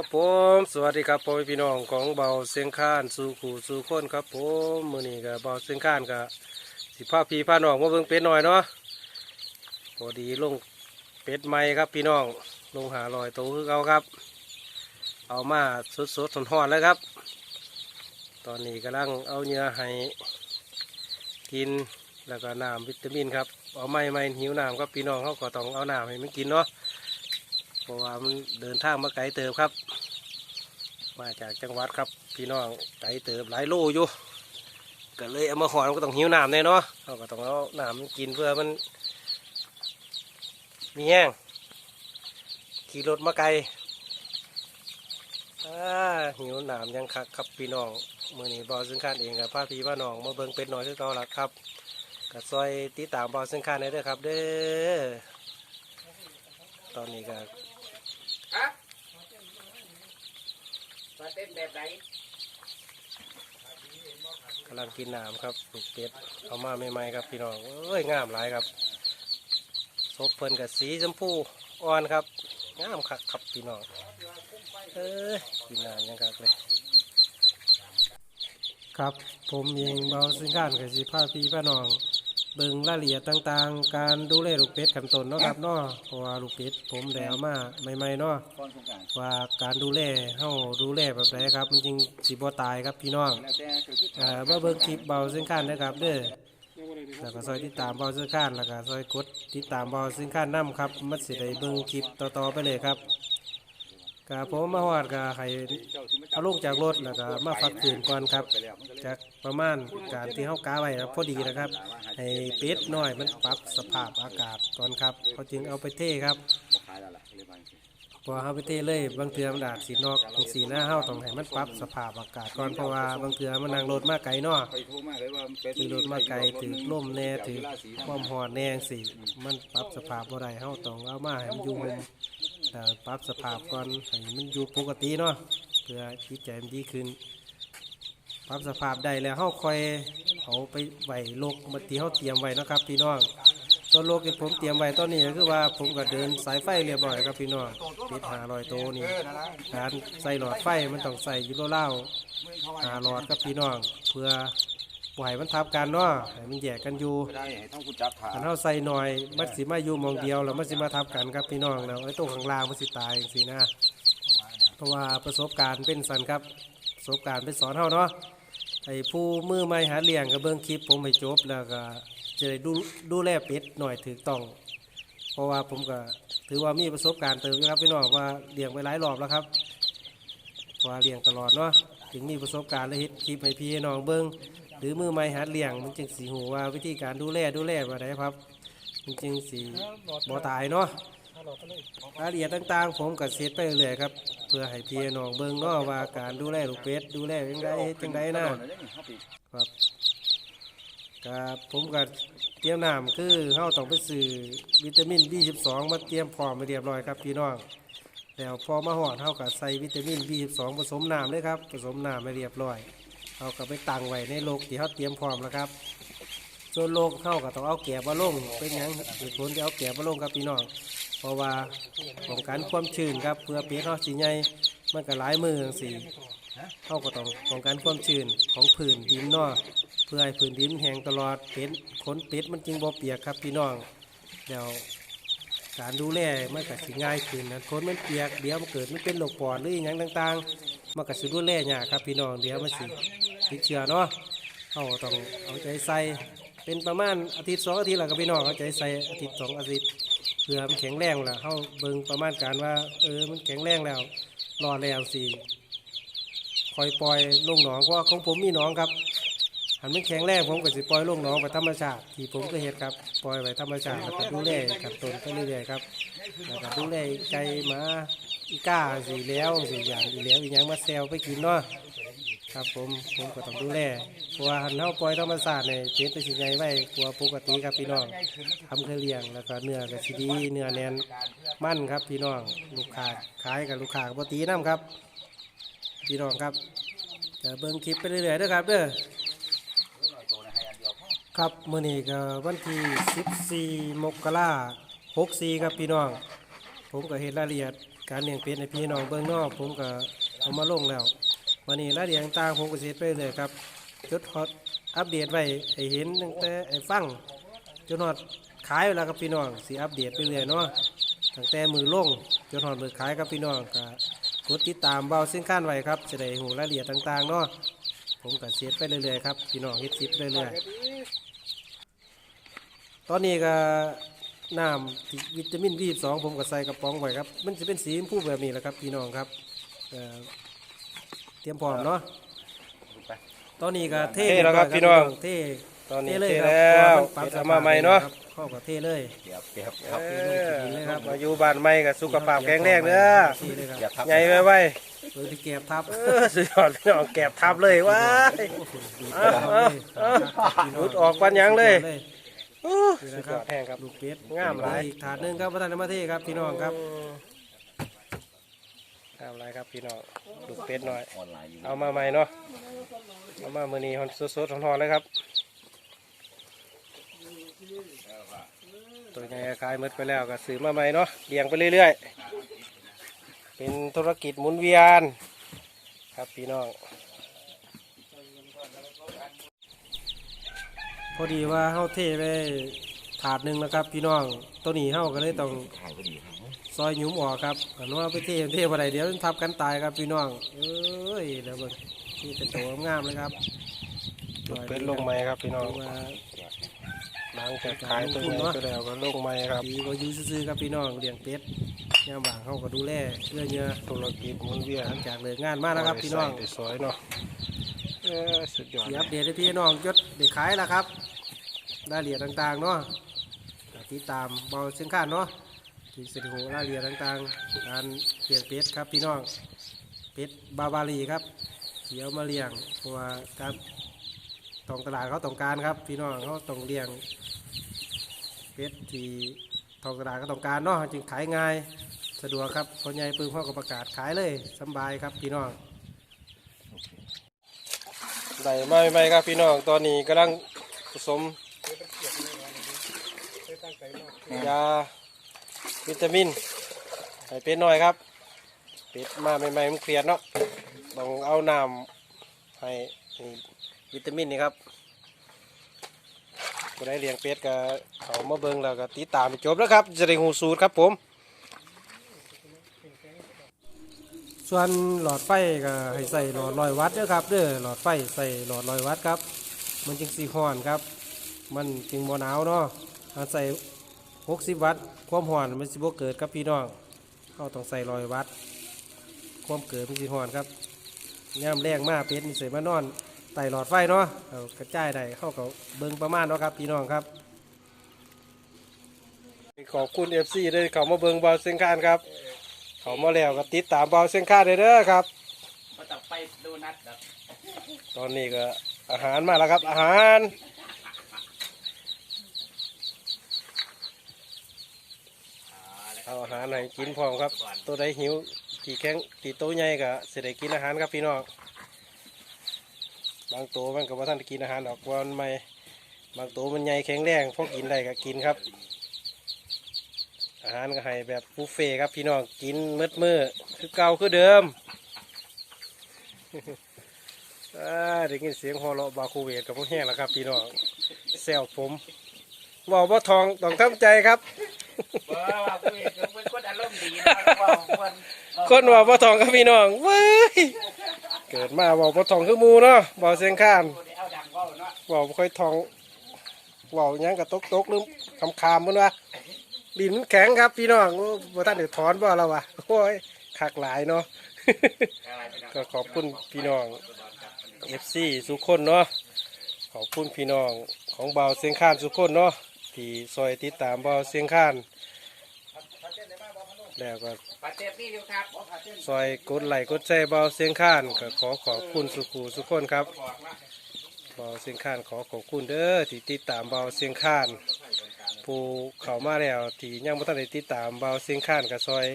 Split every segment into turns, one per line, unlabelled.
ครับผมสวัสดีครับพ่อพี่น้องของเบาเสียงข้านสู่ขู่สู่ค้นครับผมมือนี้ก็เบาเสียงข้านก็สิพาพี่พาน้องมาเบิ่งเป็ดหน่อยเนาะพอดีลงเป็ดใหม่ครับพี่น้องลงหาลอยโตคือเก่าครับ เอามาสดๆทอนๆเลยครับ ตอนนี้กำลังเอาเนื้อให้กินแล้วก็น้ำวิตามินครับเอาไม่ไม่หิวน้ำครับพี่น้องเขาก็ต้องเอาน้ำให้มันกินเนาะ ราะว่ามันเดินทางมาไกลเติบครับ มาจากจังหวัดครับ พี่น้องไกลเติบหลายโลอยู่ก็เลยเอามาหอนก็ต้องหิวน้ำแน่เนาะเราก็ต้องเอาน้ำมันกินเพื่อมัน มีแห้งขี่รถมาไกลอ่หิวน้ำยังคักครับพี่น้องมือนี้บอซึ่งข้านเองกับพาพี่พ่อน้องมาเบิ่งเป็ดน้อยที่เก่าละครับก็ซอยติดตามบอซึ่งข้านได้เด้อครับ เด้อตอนนี้ก็
ฮะมาเต้นแบบไหน
กำลังกินน้ำครับลูกเป็ดเอามาใหม่ๆครับพี่น้องเอ้ยงามหลายครับซบเพิ่นกับสีชมพูอ่อนครับงามคักครับพี่น้องเอ้ยกินน้ำยังคักเลยครับผมเองเบาสิงการกับสีผ้าพี่พ่อน้อง เบิ่งรายละเอียดต่างๆ การดูแลลูกเป็ดกันตนเนาะครับเนาะเพราะว่าลูกเป็ดผมได้เอามาใหม่ๆเนาะ
ก่อนสงกราร
ว่าการดูแลเฮาดูแลแบบไหนครับ มันจริงสิบ่ตายครับพี่น้อง
แล้วแต่เกิดขึ้น
เอ่อมาเบิ่งคลิปเบาเส้นข้านนะครับเด้อ แล้วก็ซอยติดตามเบาเส้นข้านแล้วก็ซอยกดติดตามเบาเส้นข้านนํครับ มันสิได้เบิ่งคลิปต่อๆไปเลยครับ ก็ผมมาฮอดก็ให้เอาลงจากรถแล้วก็มาฟักคืนก่อนครับ จากประมาณการที่เฮากาไว้นะพอดีนะครับให้เป็ดน้อยมันปรับสภาพอากาศก่อนครับเขาจึงเอาไปเทครับพอเฮาไปเทเลยบางเทือมันอาจสินอกตรงสีหน้าเฮาต้องให้มันปรับสภาพอากาศก่อนเพราะว่าบางเทือมันนั่งรถมาไกลเนาะ
ไก่นเป็น
ขี่รถมาไกลถือล่มแน่ถือความหอดแน่สิมันปรับสภาพบ่ได้เฮาต้องเอามาให้มันอยู่มุม แต่ปรับสภาพก่อนให้มันอยู่ปกติเนาะเพื่อจิตใจมันดีขึ้นปรับสภาพได้แล้วเฮาคอยเอาไปไหวโลกมาที่เฮาเตรียมไว้นะครับพี่น้องส่วนโลกที่ผมเตรียมไว้ตอนนี้ก็คือว่าผมก็เดินสายไฟเรียบร้อยครับพี่น้องปิดหาลอยโตนี่การใส่หลอดไฟมันต้องใส่ยูโรเล่าหาหลอดครับพี่น้องเพื่อ ปล่อยมันทับกันเนาะให้มันแยกกันอยู่
ไม่ได้ให้ต้องคุณจับขา
ถ้าเราใส่หน่อย มันสิมาอยู่หมองเดียวแล้วมันสิมาทับกันครับพี่น้องแล้วไอ้ตรงข้างล่างมันสิตายสินะเพราะว่าประสบการณ์เป็นสันครับประสบการณ์เป็นสอนเฮาเนาะไอ้ผู้มือใหม่หาเลี้ยงก็เบิ่งคลิปผมให้จบแล้วก็จะได้ดูดูแลเป็ดหน่อยถูกต้อง เพราะว่าผมก็ถือว่ามีประสบการณ์เติมอยู่ครับพี่น้องว่าเลี้ยงไปหลายรอบแล้วครับว่าเลี้ยงตลอดเนาะถึงมีประสบการณ์และเฮ็ดคลิปให้พี่ให้น้องเบิ่ง หรือมือใหม่หัดเลี้ยงมันจึงสิหูว่าวิธีการดูแลดูแลว่าไดครับมันจึงสิบ่ตายเนาะรายละเอียดต่าง ๆ ผมก็เซตไปเรื่อยครับ เพื่อให้พี่น้องเบิ่งเนาะว่าการดูแลลูกเป็ดดูแลจังไดเฮ็ดจังไดนะครับกับผมก็เตรียมน้ำคือเฮาต้องไปซื้อวิตามิน B12 มาเตรียมพร้อมไปเรียบร้อยครับพี่น้องแล้วพอมาหอดเฮาก็ใส่วิตามิน B12 ผสมน้ำเลยครับผสมน้ำไปเรียบร้อย เฮาก็ไปตั้งไว้ในโลกที่เฮาเตรียมพร้อมแล้วครับส่วนโลกเฮาก็ต้องเอาแกะมาลงเป็นหยังเหตุผลที่เอาแกะมาลงครับพี่น้องเพราะว่าป้องกันความชื้นครับเพื่อเป็ดเฮาสิใหญ่มันก็หลายมือจังซี่เขาก็ต้องป้องกันความชื้นของผืนดินนาะเพื่อให้ผืนดินแห้งตลอดเป็ดขนเป็ดมันจึงบ่เปียกครับพี่น้องเดี๋ยวการดูแลมันก็สิง่ายขึ้นนะขนมันเปียกเดี๋ยวมันเกิดมันเป็นโรคปอดหรืออย่างต่างๆมันก็สิดูแลยากครับพี่น้องเดี๋ยวมันสิ ติดเชื้อเนาะเขาต้องเอาใจใส่เป็นประมาณอาทิตย์สองอาทิตย์ล้วกับพี่น้องเอาใจใส่อาทิตย์สองอาทิตย์เพื่อมันแข็งแรงล่ะเขาเบิ่งประมาณการว่า เออมันแข็งแรงแล้วรอดแล้วสิคอยปล่อยลงหนองเพราะว่าของผมมีหนองครับหันมันแข็งแรงผมก็สิปล่อยลงหนองไปธรรมชาติที่ผมก็เห็ดครับปล่อยไปธรรมชาติแล้วก็ดูแลกับตนไปเรื่อยๆครับแล้วก็ดูแลไก่หมาอีก้าสีแล้วสีอย่างอีแล้วอีหยังมาแซวไปกินเนาะ ครับผมผมก็ต้องดูแลเพราะว่าหันเฮาปล่อยธรรมชาติเนี่ยเป็ดไปสิไงไว้กลัวปกติครับพี่น้องทำเคยเลี้ยงแล้วก็เนื้อก็สิดีเนื้อแน่นมั่นครับพี่น้องลูกค้าขายกับลูกค้าปกตีน้ำครับ พี่น้องครับจะเบิ่งคลิปไปเรื่อยๆด้อครับเด้อครับมื้อนี้ก็วันที่ 14 มกราคม64 ครับพี่น้อง ผมก็เห็นรายละเอียดการเลี้ยงเป็ดในพี่น้องเบื้องนอก ผมก็เอามาลงแล้ว วันนี้รายละเอียดต่างๆผมก็เสียไปเลยครับ จุดฮอตอัปเดตไว้ให้เห็นตั้งแต่ไอ้ฟังจนฮอตขายเวลาครับพี่น้องสีอัปเดตไปเรื่อยเนาะตั้งแต่มือลงจนฮอตมือขายครับพี่น้องก็กดติดตามเบาเส้นข้านไว้ครับจะได้หูรายละเอียดต่างๆเนาะผมก็เสียไปเรื่อยๆครับพี่น้องเฮ็ดคลิปเรื่อยๆตอนนี้ก็น้ำวิตามิน B12 ผมก็ใส่กระป๋องไว้ครับมันจะเป็นสีชมพูแบบนี้แหละครับพี่น้องครับ เอ่อเตรียมพร้อมเนาะตอนนี้ก็เท
เทแล้วครับพี่น้อง
เท
ตอนนี้
เลย
เท
ครับ
แล้ว
เพราะามันปรับ
เทเอามาใหม่เนาะ
ครับเข้ากับเทเลย
เก็บเก็บ
เอ
เทลงที่ดินเลยครับ
อมาอยู่บ้านใหม่กับสุขภาพแข็งแรงเด้อ
เทเลยครับ
เก็บทับ
ใหญ่ไว้ไว้
โดยที่เก็บทับ
เออสุดยอดพี่น้องแก็บทับเลยว้ายเอาเอาเอาหลุดออกปันหยังเลยโอ้สุดยอดแห้งครับ
ลูกเป็ด
งามหลาย
อีกถาดหนึงครับพระธานมาเทครับพี่น้องครับ
งามหลายครับพี่น้องลูกเป็ดน้อย
ออนไลน์อยู่
เอามาใหม่เนาะ เอามามือนี้ฮอนสดๆหอนๆเลยครับ ตัวใหญ่ก็ขายหมดไปแล้วก็ซื้อมาใหม่เนาะเลี้ยงไปเรื่อยๆ เป็นธุรกิจหมุนเวียน ครับพี่น้อง
พอดีว่าเฮาเทไป ถาดหนึ่งนะครับ พี่น้องตัวนี้เฮาก็เลยต้อง
ถ่ายพอดีครับ
ซอยหยุมออกครับกันว่าไปเทเทบ่ได้เดี๋ยวมันทับกันตายครับพี่น้องเอ้ยเดี๋ยวเบิ่งนี่เป็นตัวงามเลยครับ
เป็นลงไม้ครับพี่น้อง
ว่า
หลังจากขายตัวใหญ่ไปแล้วก็ลงไม้ครับ
ดีก็อยู่ซื่อๆครับพี่น้องเลี้ยงเป็ดยามว่างเฮาก็ดูแลเรื่อยเนื้อ
ธุรกิจหมุนเวียน
หลังจากเลิกงานมาแล้วครับพี่น้อง
ใส่ได้สวยเนาะเออสุดยอด
เสียอัปเดตให้พี่น้องยศได้ขายแล้วครับรายละเอียดต่างๆเนาะก็ ติดตามเบาเส้นข้านเนาะที่สนอรายละเอียต่างๆการเลี้ยงเป็ดครับพี่น้องเป็ดบาบารีครับเสียวมาเลี้ยงเพราะว่าการตองตลาดเขาต้องการครับ พี่น้องเขาต้องเลี้ยงเป็ดที่ทองตลาดเขาต้องการเนาะจึงขายง่ายสะดวกครับพอใหญ่ปึงพ่อก็ประกาศขายเลยสบายครับพี่น้อง
ได้มาใหม่ครับพี่น้องตอนนี้กำลังผสม ยาวิตามินให้เป็ดหน่อยครับ เป็ดมาใหม่ๆมันเครียดเนาะต้องเอาน้ำให้วิตามินนี่ครับก็ได้เลี้ยงเป็ดก็เขามาเบิ่งแล้วก็ติดตามไปจบแล้วครับ จะได้หูสูตรครับผม
ส่วนหลอดไฟก็ให้ใส่หลอดลอยวัตต์เด้อครับเด้อหลอดไฟใส่หลอดลอยวัตต์ครับ มันจึงสีห้อนครับ มันจึงบ่หนาวเนาะ ถ้าใส่60 วัตต์ ความห้อนมันสิบ่เกิดครับพี่น้องเขาต้องใส่ลอยวัตต์ความเกิดมันสิห้อนครับย่ามแรงมากเป็ดนี่ใส่มานอนไต่หลอดไฟเนาะเอากระจายได้เข้ากับเบิ่งประมาณเนาะครับพี่น้องครับ
ขอบคุณเอฟซีด้วยเขามาเบิ่งเบาเส้นข้านครับ เขามาแล้วก็ติดตามเบาเส้นข้านได้เด้อครับ
ก็จะไปดูนัดแบบ
ตอนนี้ก็อาหารมาแล้วครับอาหาร เอาอาหารให้กินพร้อมครับ ตัวใดหิวตีแข็งตีโตวใหญ่ก็เสได็กินอาหารครับพี่น้องบางตัวมันก็บ่ทันได้กินอาหารดอกเพราะว่ามันไม่บางตัวมันใหญ่แข็งแรงพอกินได้ก็กินครับ อาหารก็ให้แบบบุฟเฟ่ต์ครับพี่น้องกินมืดมือคือเก่าคือเดิมอ่าได้ยินเสียงฮอลล์บาคูเวตกับพวกแห้งแล้วครับ พี่น้องแซวผมบอกว่าทองต้องทำใจครับ
ว่าว่าคุยเป็นคนอารมณ์ดีนะว่าคน
คนว่าบ่ทองครับพี่น้องเว้ยเกิดมาบอกบ่ทองคือหมูเนาะบอกเสียงข้าน
เอาดังว่าเนาะ
บอกบ่ค่อยทองบอกหยังกับตกตกๆหรือคำคามมันวะดินมันแข็งครับ พี่น้องโอ้บ่ท่านเดือดถอนบ่เราวะโอ้ยคักหลายเนาะ ก็ขอบคุณพี่น้อง FC สุกคนเนาะขอบคุณพี่น้องของเบาเสียงข้านสุกคนเนาะ ที่ซอยติดตามเบาเสียงข้าน แล้วก็
ปาเจ็บนี่อยู่ครับ
ซอยกดไลค์กดแชร์เบาเสียงข้านก็ขอขอบคุณสุขูสุกคนครับเบาเสียงข้านขอขอบคุณเด้อที่ติดตามเบาเสียงข้าน ผู้เข้ามาแล้วที่ยังไม่ทันได้ติดตามเบาเสียงข้านก็ซอย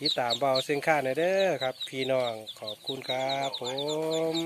ติดตามเบาเสียงข้านหน่อยเด้อครับ พี่น้องขอบคุณครับผม